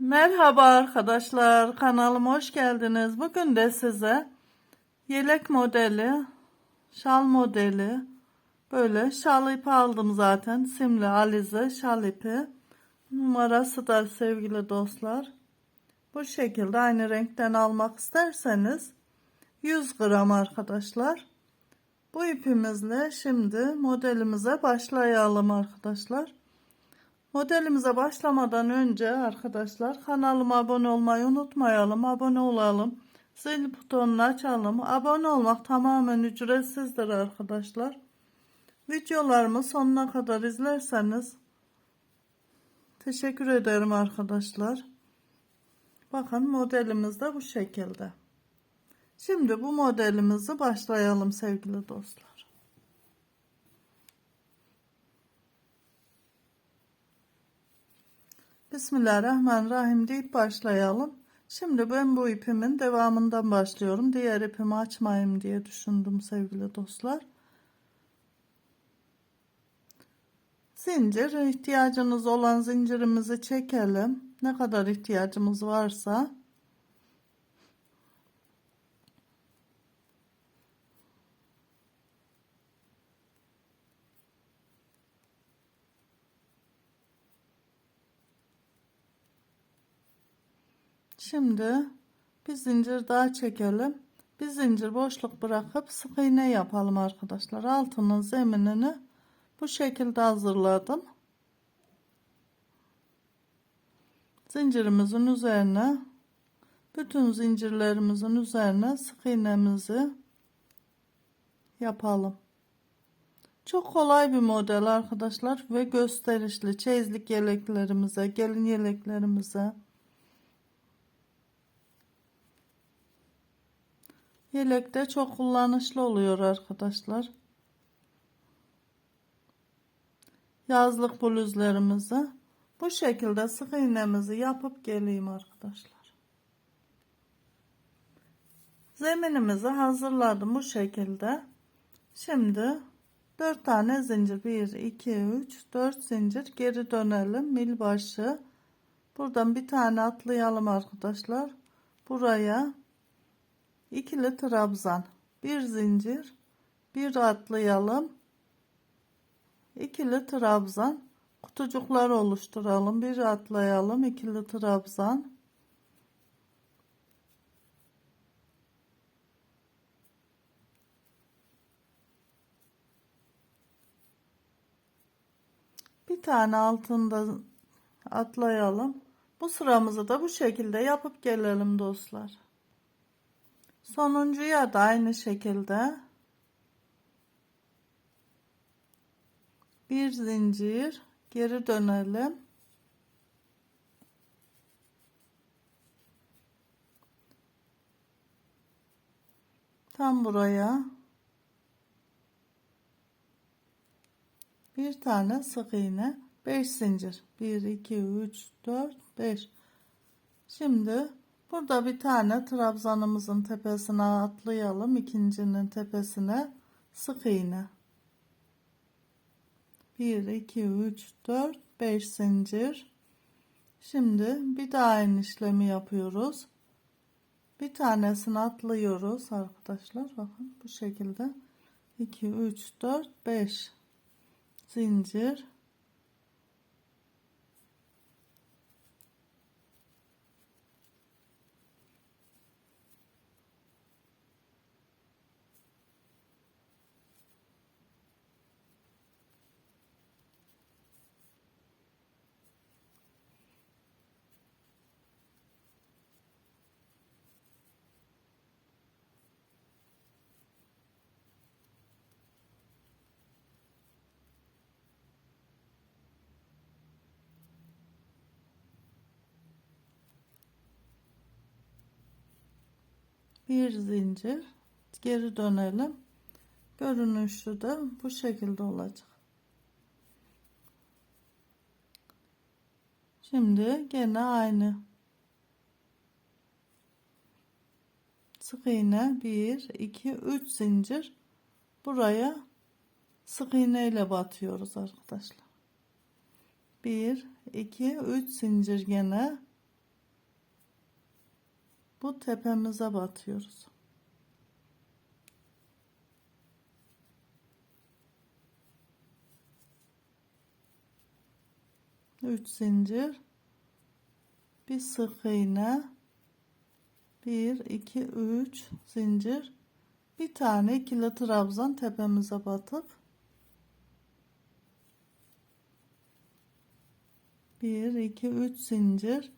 Merhaba arkadaşlar, kanalıma hoş geldiniz. Bugün de size yelek modeli, şal modeli, böyle şal ipi aldım zaten. Simli alize şal ipi. Numarası da sevgili dostlar. Bu şekilde aynı renkten almak isterseniz 100 gram arkadaşlar. Bu ipimizle şimdi modelimize başlayalım arkadaşlar. Modelimize başlamadan önce arkadaşlar kanalıma abone olmayı unutmayalım. Abone olalım. Zil butonunu açalım. Abone olmak tamamen ücretsizdir arkadaşlar. Videolarımı sonuna kadar izlerseniz teşekkür ederim arkadaşlar. Bakın modelimiz de bu şekilde. Şimdi bu modelimizi başlayalım sevgili dostlar. Bismillahirrahmanirrahim deyip başlayalım. Şimdi ben bu ipimin devamından başlıyorum. Diğer ipimi açmayayım diye düşündüm sevgili dostlar. Zincir ihtiyacınız olan zincirimizi çekelim. Ne kadar ihtiyacımız varsa. Şimdi bir zincir daha çekelim. Bir zincir boşluk bırakıp sık iğne yapalım arkadaşlar. Altının zeminini bu şekilde hazırladım. Zincirimizin üzerine bütün zincirlerimizin üzerine sık iğnemizi yapalım. Çok kolay bir model arkadaşlar ve gösterişli çeyizlik yeleklerimize, gelin yeleklerimize Yelekte çok kullanışlı oluyor arkadaşlar. Yazlık bluzlarımızı bu şekilde sık iğnemizi yapıp geleyim arkadaşlar. Zeminimizi hazırladım bu şekilde. Şimdi 4 tane zincir 1 2 3 4 zincir geri dönelim mil başı buradan bir tane atlayalım arkadaşlar buraya ikili trabzan bir zincir bir atlayalım. İkili trabzan kutucuklar oluşturalım bir atlayalım. İkili trabzan bir tane altında atlayalım. Bu sıramızı da bu şekilde yapıp gelelim dostlar Sonuncuya da aynı şekilde bir zincir geri dönelim. Tam buraya bir tane sık iğne 5 zincir 1 2 3 4 5 şimdi Burada bir tane trabzanımızın tepesine atlayalım. ikincinin tepesine sık iğne. 1, 2, 3, 4, 5 zincir. Şimdi bir daha aynı işlemi yapıyoruz. Bir tanesini atlıyoruz arkadaşlar. Bakın bu şekilde. 2, 3, 4, 5 zincir. Bir zincir. Geri dönelim. Görünüşü de bu şekilde olacak. Şimdi gene aynı. Sık iğne. 1 2 3 zincir. Buraya sık iğne ile batıyoruz arkadaşlar. 1 2 3 zincir gene bu tepemize batıyoruz. Üç zincir. Bir sık iğne. Bir iki üç zincir. Bir tane ikili trabzan tepemize batıp bir iki üç zincir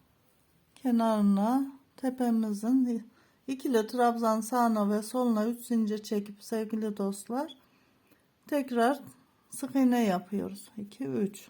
kenarına tepemizin ikili trabzan sağına ve soluna 3 zincir çekip sevgili dostlar tekrar sık iğne yapıyoruz. 2 3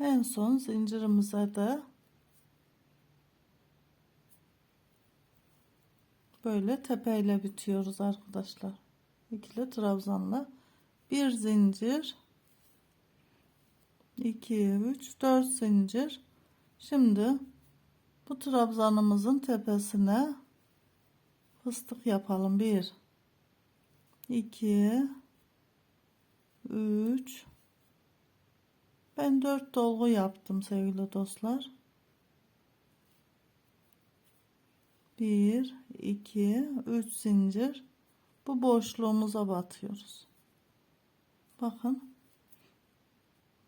En son zincirimize de böyle tepeyle bitiyoruz arkadaşlar. İkili trabzanla bir zincir 2 3 4 zincir. Şimdi bu trabzanımızın tepesine fıstık yapalım. 1 2 3 ben 4 dolgu yaptım sevgili dostlar. 1 2 3 zincir bu boşluğumuza batıyoruz. Bakın.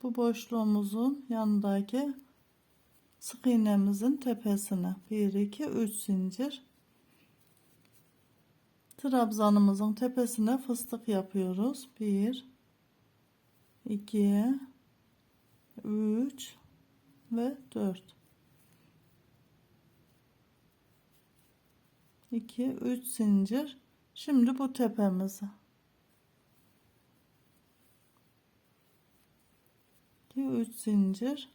Bu boşluğumuzun yanındaki sık iğnemizin tepesine 1 2 3 zincir trabzanımızın tepesine fıstık yapıyoruz. 1 2 3 ve 4 2 3 zincir. Şimdi bu tepemize. 2 3 zincir.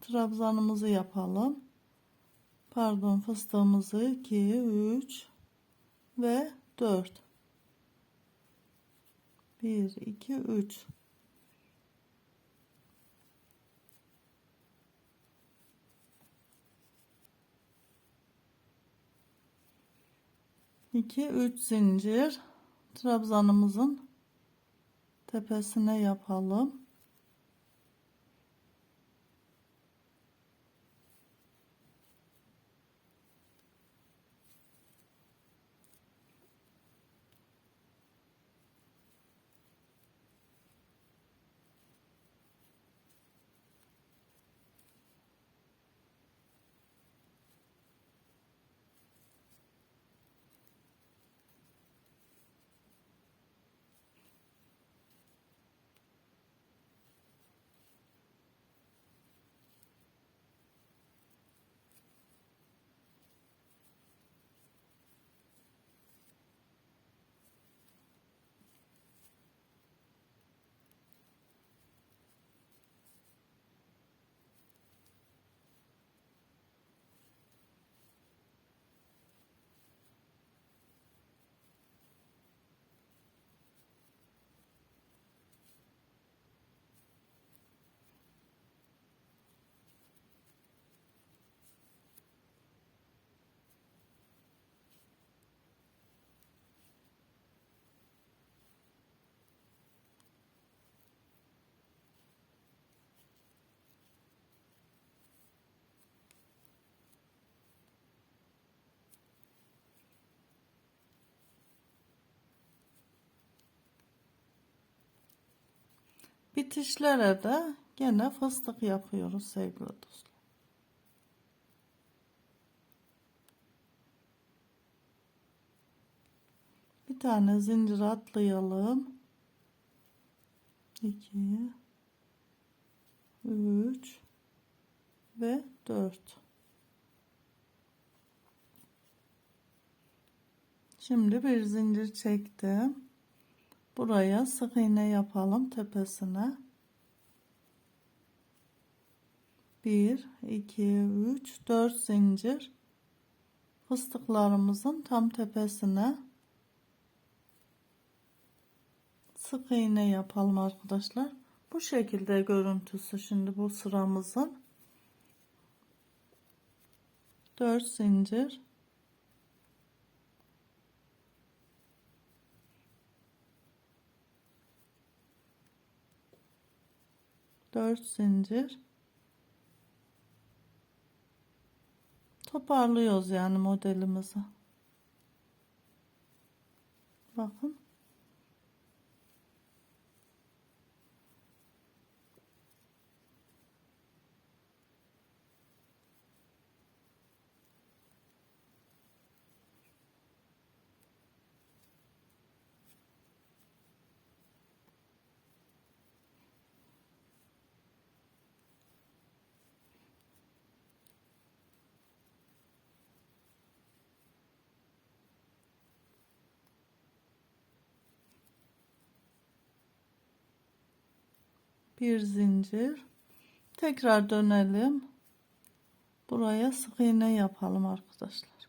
Trabzanımızı yapalım. Pardon fıstığımızı 2 3 ve 4 1 2 3 2 3 zincir trabzanımızın tepesine yapalım. Bitişlere de gene fıstık yapıyoruz sevgili dostlar. Bir tane zincir atlayalım. 2 3 ve 4 Şimdi bir zincir çektim buraya sık iğne yapalım tepesine. 1 2 3 4 zincir. Fıstıklarımızın tam tepesine. Sık iğne yapalım arkadaşlar. Bu şekilde görüntüsü şimdi bu sıramızın. 4 zincir dört zincir. Toparlıyoruz yani modelimizi. Bakın bir zincir. Tekrar dönelim. Buraya sık iğne yapalım arkadaşlar.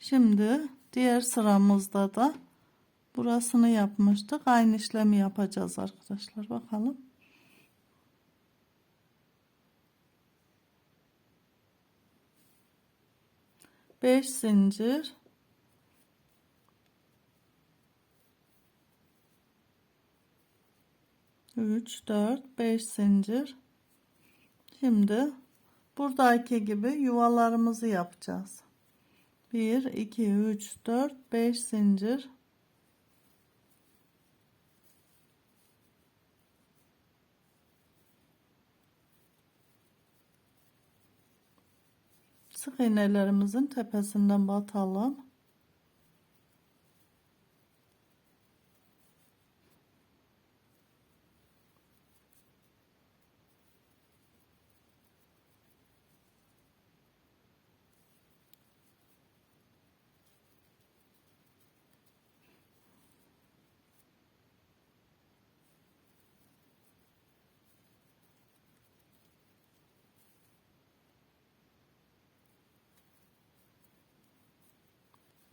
Şimdi diğer sıramızda da burasını yapmıştık. Aynı işlemi yapacağız arkadaşlar. Bakalım. Beş zincir 3 4 5 zincir. Şimdi buradaki gibi yuvalarımızı yapacağız. 1 2 3 4 5 zincir. Sık iğnelerimizin tepesinden batalım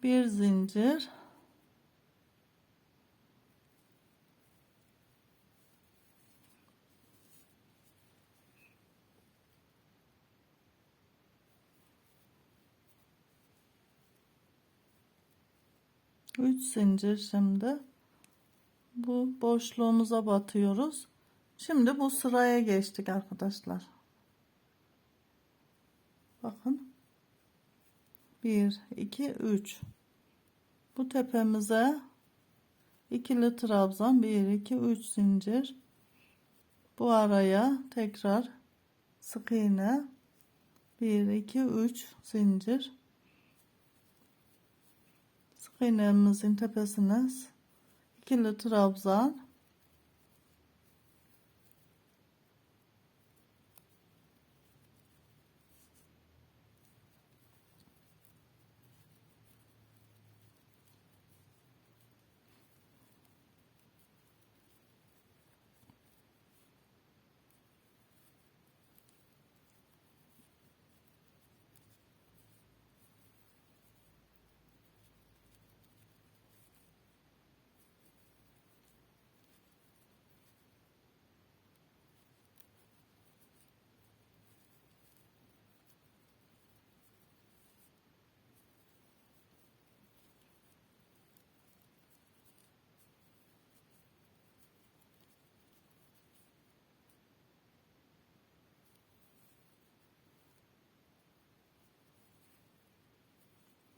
bir zincir. Üç zincir şimdi. Bu boşluğumuza batıyoruz. Şimdi bu sıraya geçtik arkadaşlar. Bakın. 1 2 3 bu tepemize ikili trabzan 1 2 3 zincir. Bu araya tekrar sık iğne 1 2 3 zincir. Sık iğnemizin tepesine ikili trabzan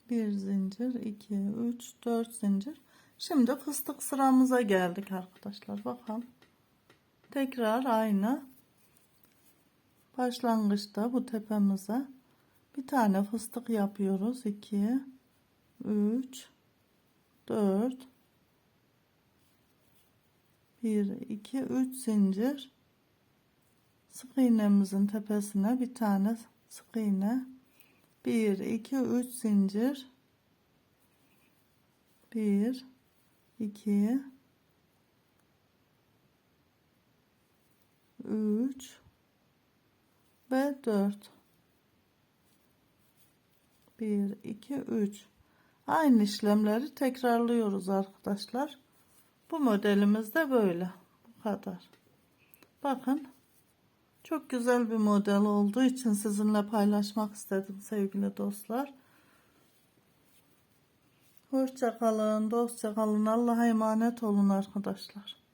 bir zincir 2 3 4 zincir. Şimdi fıstık sıramıza geldik arkadaşlar. Bakalım. Tekrar aynı başlangıçta bu tepemize Bir tane fıstık yapıyoruz. 2 3 4 1 2 3 zincir. Sık iğnemizin tepesine bir tane sık iğne 1 2 3 zincir. 1 2 3 ve 4 1 2 3 aynı işlemleri tekrarlıyoruz arkadaşlar. Bu modelimiz de böyle. Bu kadar. Bakın çok güzel bir model olduğu için sizinle paylaşmak istedim sevgili dostlar. Hoşça kalın dostça kalın. Allah'a emanet olun arkadaşlar